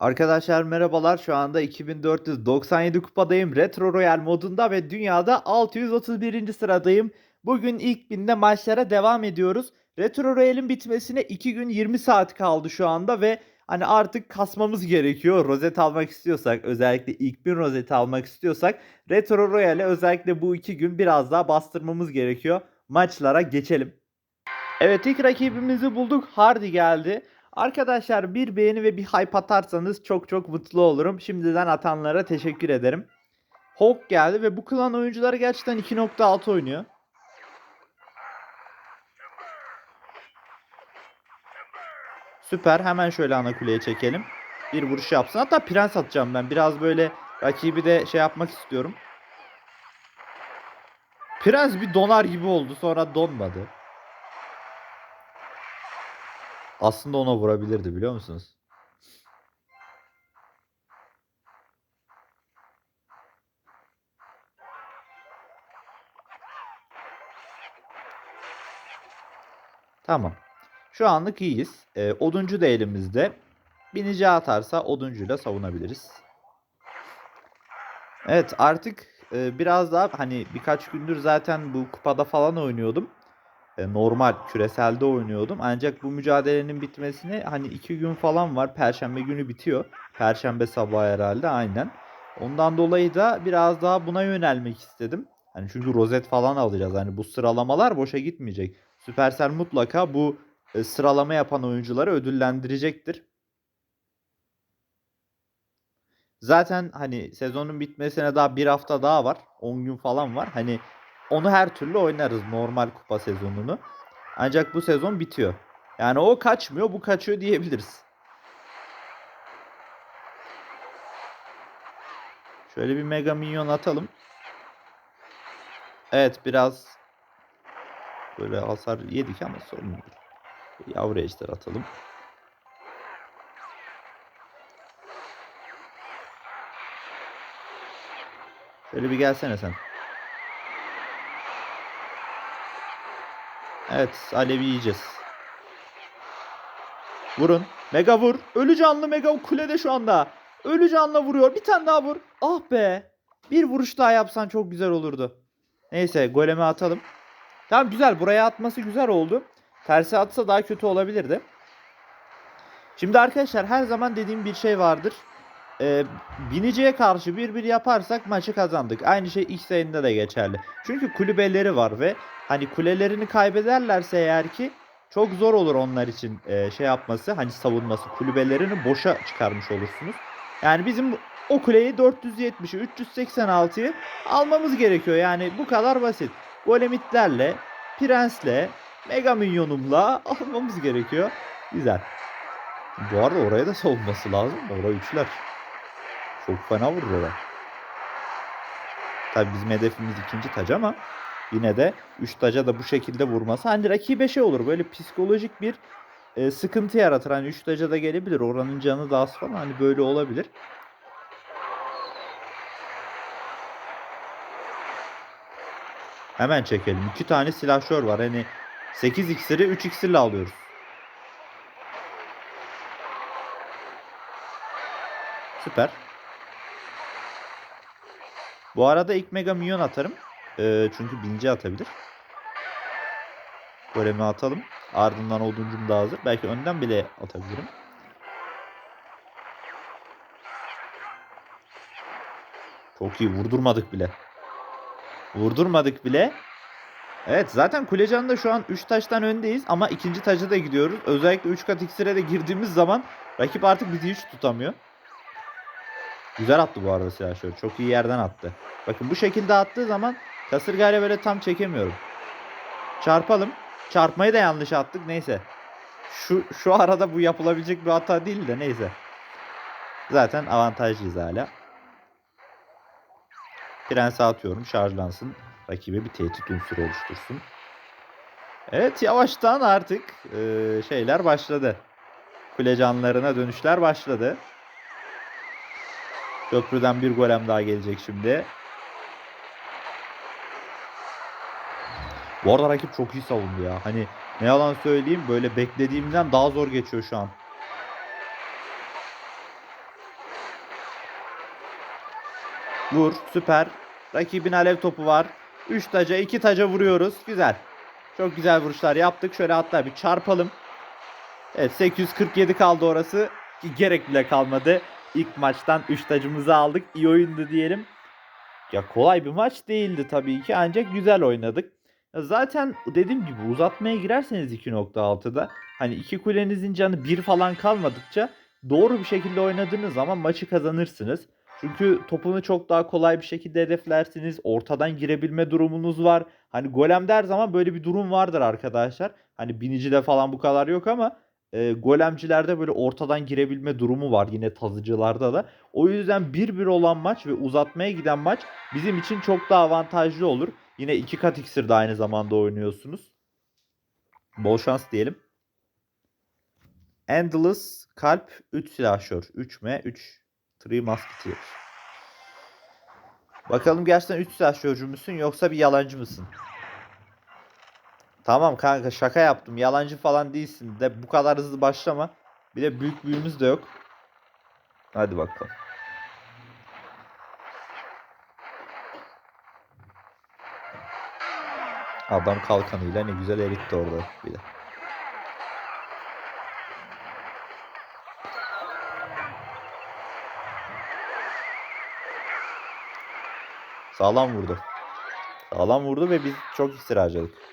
Arkadaşlar merhabalar. Şu anda 2497 kupadayım. Retro Royal modunda ve dünyada 631. sıradayım. Bugün ilk binde maçlara devam ediyoruz. Retro Royal'in bitmesine 2 gün 20 saat kaldı şu anda ve hani artık kasmamız gerekiyor. Rozet almak istiyorsak, özellikle ilk bin rozeti almak istiyorsak Retro Royal'e özellikle bu 2 gün biraz daha bastırmamız gerekiyor. Maçlara geçelim. Evet ilk rakibimizi bulduk. Hardy geldi. Arkadaşlar bir beğeni ve bir hype atarsanız çok çok mutlu olurum. Şimdiden atanlara teşekkür ederim. Hawk geldi ve bu klan oyuncuları gerçekten 2.6 oynuyor. Süper. Hemen şöyle ana kuleye çekelim. Bir vuruş yapsın. Hatta prens atacağım ben. Biraz böyle rakibi de şey yapmak istiyorum. Prens bir donar gibi oldu. Sonra donmadı. Aslında ona vurabilirdi biliyor musunuz? Tamam. Şu anlık iyiyiz. Ee, oduncu da elimizde. Binici atarsa oduncuyla savunabiliriz. Evet artık e, biraz daha hani birkaç gündür zaten bu kupada falan oynuyordum. E, normal küreselde oynuyordum. Ancak bu mücadelenin bitmesine hani iki gün falan var. Perşembe günü bitiyor. Perşembe sabahı herhalde aynen. Ondan dolayı da biraz daha buna yönelmek istedim. Hani çünkü rozet falan alacağız. Hani bu sıralamalar boşa gitmeyecek. Supercell mutlaka bu e, sıralama yapan oyuncuları ödüllendirecektir. Zaten hani sezonun bitmesine daha bir hafta daha var. 10 gün falan var. Hani onu her türlü oynarız normal kupa sezonunu. Ancak bu sezon bitiyor. Yani o kaçmıyor, bu kaçıyor diyebiliriz. Şöyle bir mega minyon atalım. Evet biraz böyle hasar yedik ama sorun değil. Yavru ejder atalım. Şöyle bir gelsene sen. Evet alevi yiyeceğiz. Vurun. Mega vur. Ölü canlı mega kulede şu anda. Ölü canlı vuruyor. Bir tane daha vur. Ah be. Bir vuruş daha yapsan çok güzel olurdu. Neyse goleme atalım. Tamam güzel. Buraya atması güzel oldu. Tersi atsa daha kötü olabilirdi. Şimdi arkadaşlar her zaman dediğim bir şey vardır. Ee, biniciye karşı 1-1 yaparsak maçı kazandık. Aynı şey X yayında da geçerli. Çünkü kulübeleri var ve hani kulelerini kaybederlerse eğer ki çok zor olur onlar için e, şey yapması hani savunması kulübelerini boşa çıkarmış olursunuz. Yani bizim o kuleyi 470'i 386'yı almamız gerekiyor. Yani bu kadar basit. Golemitlerle, prensle, mega minyonumla almamız gerekiyor. Güzel. Bu arada oraya da savunması lazım. Oraya üçler. Çok fena vurur oraya. Tabii bizim hedefimiz ikinci taç ama yine de 3 taca da bu şekilde vurması hani rakibe şey olur böyle psikolojik bir e, sıkıntı yaratır. Hani 3 taca da gelebilir. Oranın canı da az falan hani böyle olabilir. Hemen çekelim. 2 tane silahşör var. Hani 8 iksiri 3 iksirle alıyoruz. Süper. Bu arada ilk mega minyon atarım. Ee, çünkü binci atabilir. Golemi atalım. Ardından oduncum da hazır. Belki önden bile atabilirim. Çok iyi vurdurmadık bile. Vurdurmadık bile. Evet zaten Kulecan'da şu an 3 taştan öndeyiz ama ikinci taca da gidiyoruz. Özellikle 3 kat iksire de girdiğimiz zaman rakip artık bizi hiç tutamıyor. Güzel attı bu arada silahşör. Çok iyi yerden attı. Bakın bu şekilde attığı zaman kasırgayla böyle tam çekemiyorum. Çarpalım. Çarpmayı da yanlış attık. Neyse. Şu, şu arada bu yapılabilecek bir hata değil de neyse. Zaten avantajlıyız hala. Prense atıyorum. Şarjlansın. Rakibe bir tehdit unsuru oluştursun. Evet yavaştan artık e, şeyler başladı. Kule canlarına dönüşler başladı. Köprüden bir golem daha gelecek şimdi. Bu arada rakip çok iyi savundu ya. Hani ne yalan söyleyeyim böyle beklediğimden daha zor geçiyor şu an. Vur süper. Rakibin alev topu var. 3 taca 2 taca vuruyoruz. Güzel. Çok güzel vuruşlar yaptık. Şöyle hatta bir çarpalım. Evet 847 kaldı orası. Ki gerek bile kalmadı. İlk maçtan 3 tacımızı aldık. İyi oyundu diyelim. Ya kolay bir maç değildi tabii ki ancak güzel oynadık. Ya zaten dediğim gibi uzatmaya girerseniz 2.6'da hani iki kulenizin canı bir falan kalmadıkça doğru bir şekilde oynadığınız zaman maçı kazanırsınız. Çünkü topunu çok daha kolay bir şekilde hedeflersiniz. Ortadan girebilme durumunuz var. Hani golemde her zaman böyle bir durum vardır arkadaşlar. Hani binicide falan bu kadar yok ama e, golemcilerde böyle ortadan girebilme durumu var yine tazıcılarda da. O yüzden 1-1 olan maç ve uzatmaya giden maç bizim için çok daha avantajlı olur. Yine iki kat iksir de aynı zamanda oynuyorsunuz. Bol şans diyelim. Endless Kalp 3 silahşör. 3M 3 Three Musketeer. Bakalım gerçekten 3 silahşörcü müsün yoksa bir yalancı mısın? Tamam kanka şaka yaptım. Yalancı falan değilsin de bu kadar hızlı başlama. Bir de büyük büyüğümüz de yok. Hadi bakalım. Adam kalkanıyla ne güzel eritti orada bir de. Sağlam vurdu. Sağlam vurdu ve biz çok iksir harcadık.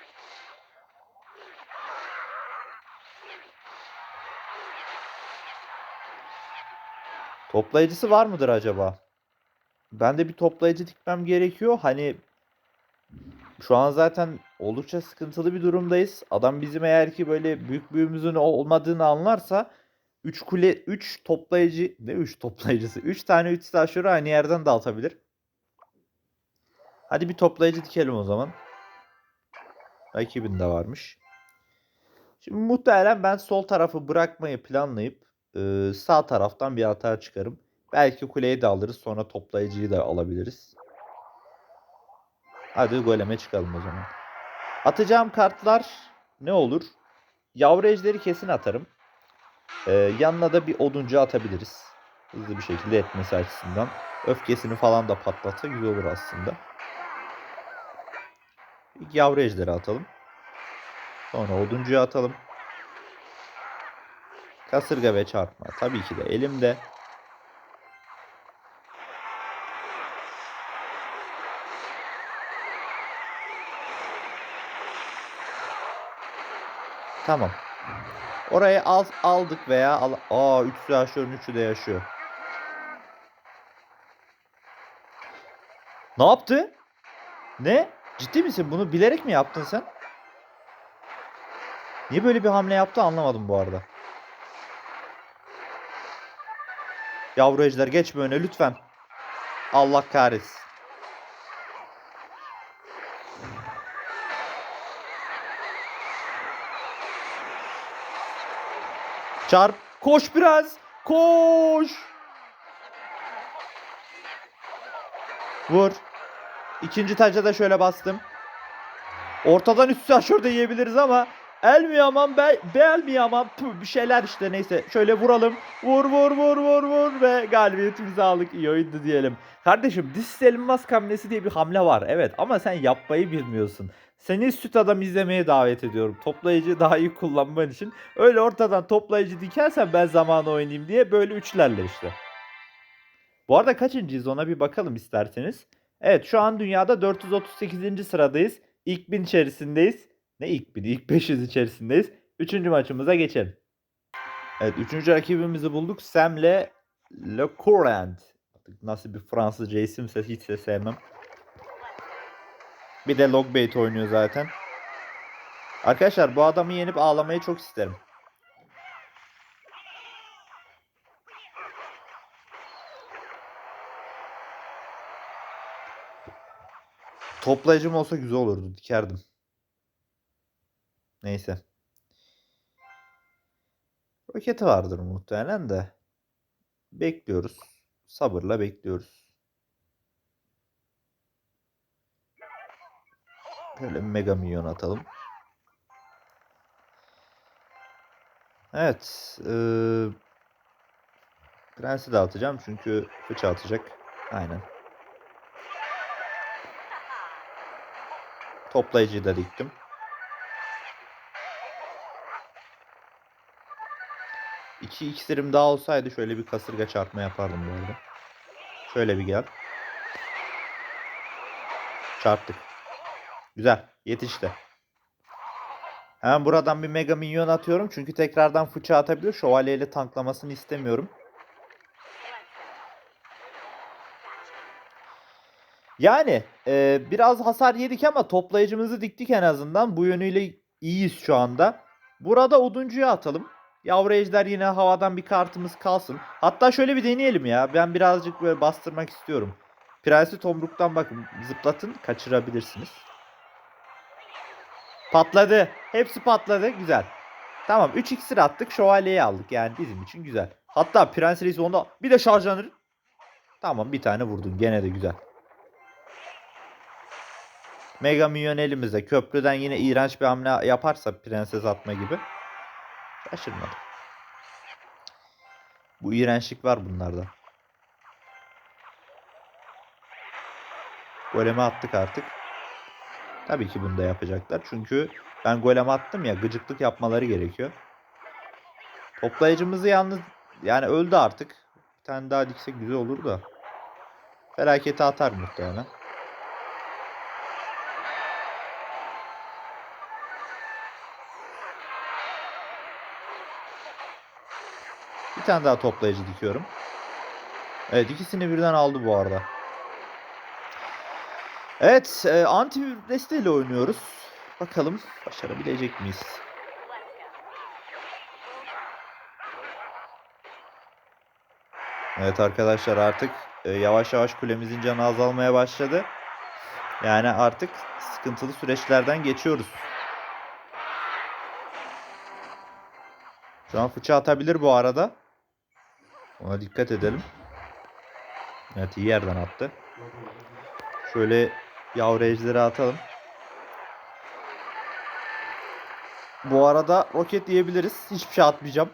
Toplayıcısı var mıdır acaba? Ben de bir toplayıcı dikmem gerekiyor. Hani şu an zaten oldukça sıkıntılı bir durumdayız. Adam bizim eğer ki böyle büyük büyüğümüzün olmadığını anlarsa 3 kule 3 toplayıcı ne 3 toplayıcısı 3 tane 3 silahşörü aynı yerden dağıtabilir. Hadi bir toplayıcı dikelim o zaman. Rakibin de varmış. Şimdi muhtemelen ben sol tarafı bırakmayı planlayıp sağ taraftan bir hata çıkarım. Belki kuleyi de alırız. Sonra toplayıcıyı da alabiliriz. Hadi goleme çıkalım o zaman. Atacağım kartlar ne olur? Yavru ejderi kesin atarım. Ee, yanına da bir oduncu atabiliriz. Hızlı bir şekilde etmesi açısından. Öfkesini falan da patlatsa güzel olur aslında. İlk yavru ejderi atalım. Sonra oduncuyu atalım. Kasırga ve çarpma. Tabii ki de elimde. Tamam. Orayı al, aldık veya al Aa 3 silahşörün 3'ü de yaşıyor. Ne yaptı? Ne? Ciddi misin? Bunu bilerek mi yaptın sen? Niye böyle bir hamle yaptı anlamadım bu arada. Yavru ejder geçme öne lütfen. Allah kahretsin. Çarp. Koş biraz. Koş. Vur. İkinci taca da şöyle bastım. Ortadan üst aşırı da yiyebiliriz ama el mi yaman be, bel mi yaman Puh, bir şeyler işte neyse. Şöyle vuralım. Vur vur vur vur vur ve galibiyetimizi aldık. İyi oyundu diyelim. Kardeşim dişsiz elmas hamlesi diye bir hamle var. Evet ama sen yapmayı bilmiyorsun. Seni süt adam izlemeye davet ediyorum. Toplayıcı daha iyi kullanman için. Öyle ortadan toplayıcı dikersen ben zamanı oynayayım diye böyle üçlerle işte. Bu arada kaçıncıyız ona bir bakalım isterseniz. Evet şu an dünyada 438. sıradayız. İlk 1000 içerisindeyiz. Ne ilk 1000? İlk 500 içerisindeyiz. Üçüncü maçımıza geçelim. Evet üçüncü rakibimizi bulduk. Sam'le Le Courant. Nasıl bir Fransızca isimse hiç de sevmem. Bir de Logbait oynuyor zaten. Arkadaşlar bu adamı yenip ağlamayı çok isterim. Toplayıcım olsa güzel olurdu. Dikerdim. Neyse. Roketi vardır muhtemelen de. Bekliyoruz. Sabırla bekliyoruz. Böyle mega milyon atalım. Evet. E, ee, prensi de atacağım çünkü fıça atacak. Aynen. Toplayıcıyı da diktim. İki iksirim daha olsaydı şöyle bir kasırga çarpma yapardım bu arada. Şöyle bir gel. Çarptık. Güzel. Yetişti. Hemen buradan bir mega minyon atıyorum. Çünkü tekrardan fıça atabilir. Şövalyeyle tanklamasını istemiyorum. Yani e, biraz hasar yedik ama toplayıcımızı diktik en azından. Bu yönüyle iyiyiz şu anda. Burada oduncuya atalım. Yavru ejder yine havadan bir kartımız kalsın. Hatta şöyle bir deneyelim ya. Ben birazcık böyle bastırmak istiyorum. Prensi tomruktan bakın zıplatın kaçırabilirsiniz. Patladı. Hepsi patladı. Güzel. Tamam 3 iksir attık. Şövalyeyi aldık. Yani bizim için güzel. Hatta Prens Reis onda bir de şarjlanır. Tamam bir tane vurdun. Gene de güzel. Mega Minyon elimizde. Köprüden yine iğrenç bir hamle yaparsa prenses atma gibi. Şaşırmadım. Bu iğrençlik var bunlarda. Golemi attık artık. Tabii ki bunu da yapacaklar. Çünkü ben golem attım ya gıcıklık yapmaları gerekiyor. Toplayıcımızı yalnız yani öldü artık. Bir tane daha diksek güzel olur da. Felaketi atar muhtemelen. Bir tane daha toplayıcı dikiyorum. Evet ikisini birden aldı bu arada. Evet e, anti desteğiyle oynuyoruz. Bakalım başarabilecek miyiz? Evet arkadaşlar artık e, yavaş yavaş kulemizin canı azalmaya başladı. Yani artık sıkıntılı süreçlerden geçiyoruz. Şu an fıça atabilir bu arada. Ona dikkat edelim. Evet iyi yerden attı. Şöyle yavru ejderi atalım. Bu arada roket diyebiliriz. Hiçbir şey atmayacağım.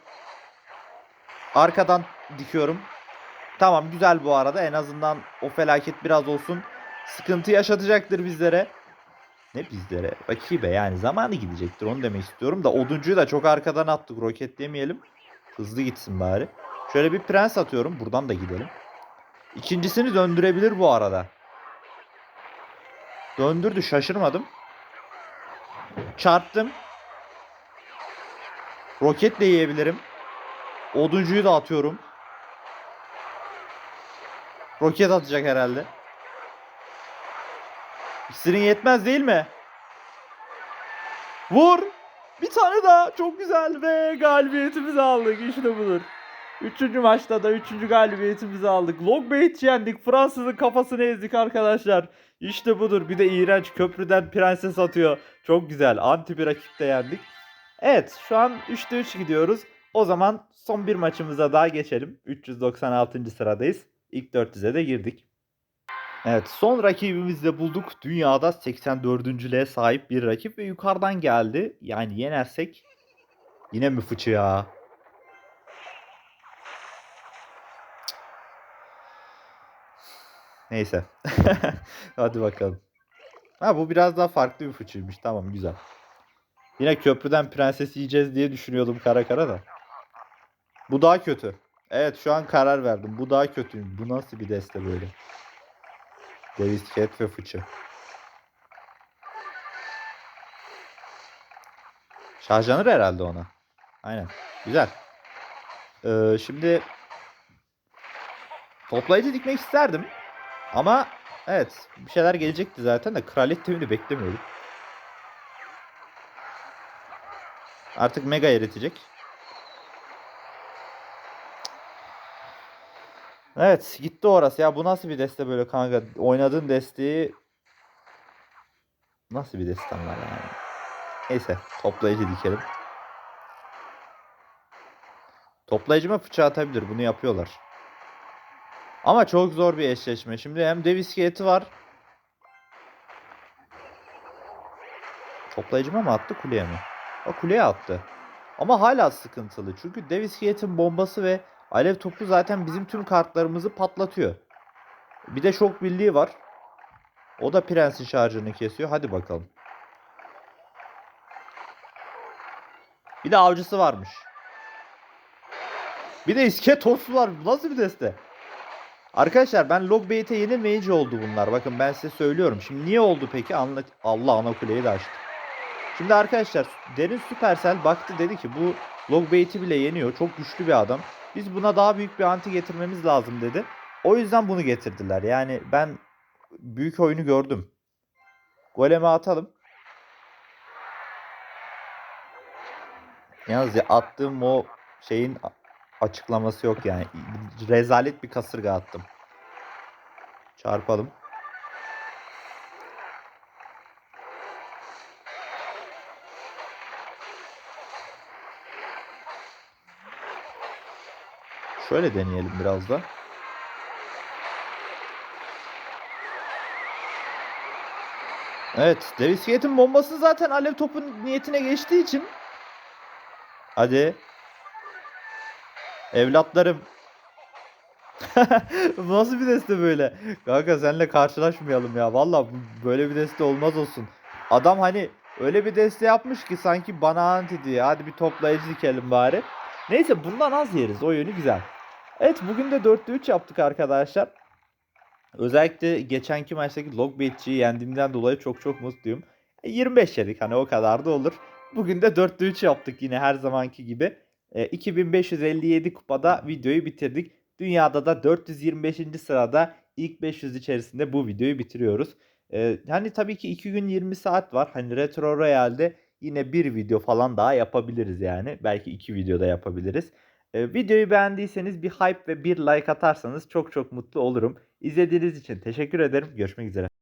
Arkadan dikiyorum. Tamam güzel bu arada. En azından o felaket biraz olsun. Sıkıntı yaşatacaktır bizlere. Ne bizlere? Rakibe yani zamanı gidecektir onu demek istiyorum da oduncuyu da çok arkadan attık roket demeyelim. Hızlı gitsin bari. Şöyle bir prens atıyorum. Buradan da gidelim. İkincisini döndürebilir bu arada. Döndürdü şaşırmadım. Çarptım. Roketle yiyebilirim. Oduncuyu da atıyorum. Roket atacak herhalde. İksirin yetmez değil mi? Vur. Bir tane daha. Çok güzel ve galibiyetimizi aldık. İşte budur. Üçüncü maçta da üçüncü galibiyetimizi aldık. Logbait yendik. Fransız'ın kafasını ezdik arkadaşlar. İşte budur. Bir de iğrenç köprüden prenses atıyor. Çok güzel. Anti bir rakipte yendik. Evet şu an 3'te 3 gidiyoruz. O zaman son bir maçımıza daha geçelim. 396. sıradayız. İlk 400'e de girdik. Evet son rakibimizi de bulduk. Dünyada 84.lüğe sahip bir rakip ve yukarıdan geldi. Yani yenersek yine mi fıçı ya? Neyse. Hadi bakalım. Ha bu biraz daha farklı bir fıçıymış. Tamam güzel. Yine köprüden prenses yiyeceğiz diye düşünüyordum kara kara da. Bu daha kötü. Evet şu an karar verdim. Bu daha kötü. Bu nasıl bir deste böyle? Davis Cat ve fıçı. Şarjlanır herhalde ona. Aynen. Güzel. Ee, şimdi toplayıcı dikmek isterdim. Ama evet bir şeyler gelecekti zaten de kraliyet temini beklemiyordum. Artık mega eritecek. Evet gitti orası ya bu nasıl bir deste böyle kanka oynadığın desteği nasıl bir destan var yani. Neyse toplayıcı dikelim. Toplayıcıma fıça atabilir bunu yapıyorlar. Ama çok zor bir eşleşme. Şimdi hem Davis Gate'i var. Toplayıcıma mı attı kuleye mi? O kuleye attı. Ama hala sıkıntılı. Çünkü Davis Gate'in bombası ve alev topu zaten bizim tüm kartlarımızı patlatıyor. Bir de şok birliği var. O da prensin şarjını kesiyor. Hadi bakalım. Bir de avcısı varmış. Bir de iske iskeletoslu var. Bu Nasıl bir deste? Arkadaşlar ben Logbait'e yenilmeyince oldu bunlar. Bakın ben size söylüyorum. Şimdi niye oldu peki? Anla Allah ana kuleyi de açtı. Şimdi arkadaşlar Derin Supercell baktı dedi ki bu Logbait'i bile yeniyor. Çok güçlü bir adam. Biz buna daha büyük bir anti getirmemiz lazım dedi. O yüzden bunu getirdiler. Yani ben büyük oyunu gördüm. Goleme atalım. Yalnız ya attığım o şeyin açıklaması yok yani. Rezalet bir kasırga attım. Çarpalım. Şöyle deneyelim biraz da. Evet, Davis Gate'in bombası zaten alev topun niyetine geçtiği için. Hadi. Evlatlarım. Nasıl bir deste böyle? Kanka seninle karşılaşmayalım ya. Valla böyle bir deste olmaz olsun. Adam hani öyle bir deste yapmış ki sanki bana anti diye. Hadi bir toplayıcı dikelim bari. Neyse bundan az yeriz. O yönü güzel. Evet bugün de 4'te 3 yaptık arkadaşlar. Özellikle geçenki maçtaki Logbait'ciyi yendiğimden dolayı çok çok mutluyum. E, 25 yedik hani o kadar da olur. Bugün de 4'te 3 yaptık yine her zamanki gibi. E, 2557 kupada videoyu bitirdik. Dünyada da 425. sırada ilk 500 içerisinde bu videoyu bitiriyoruz. E, hani tabii ki 2 gün 20 saat var. Hani Retro Royale'de yine bir video falan daha yapabiliriz yani. Belki iki videoda yapabiliriz. E, videoyu beğendiyseniz bir hype ve bir like atarsanız çok çok mutlu olurum. İzlediğiniz için teşekkür ederim. Görüşmek üzere.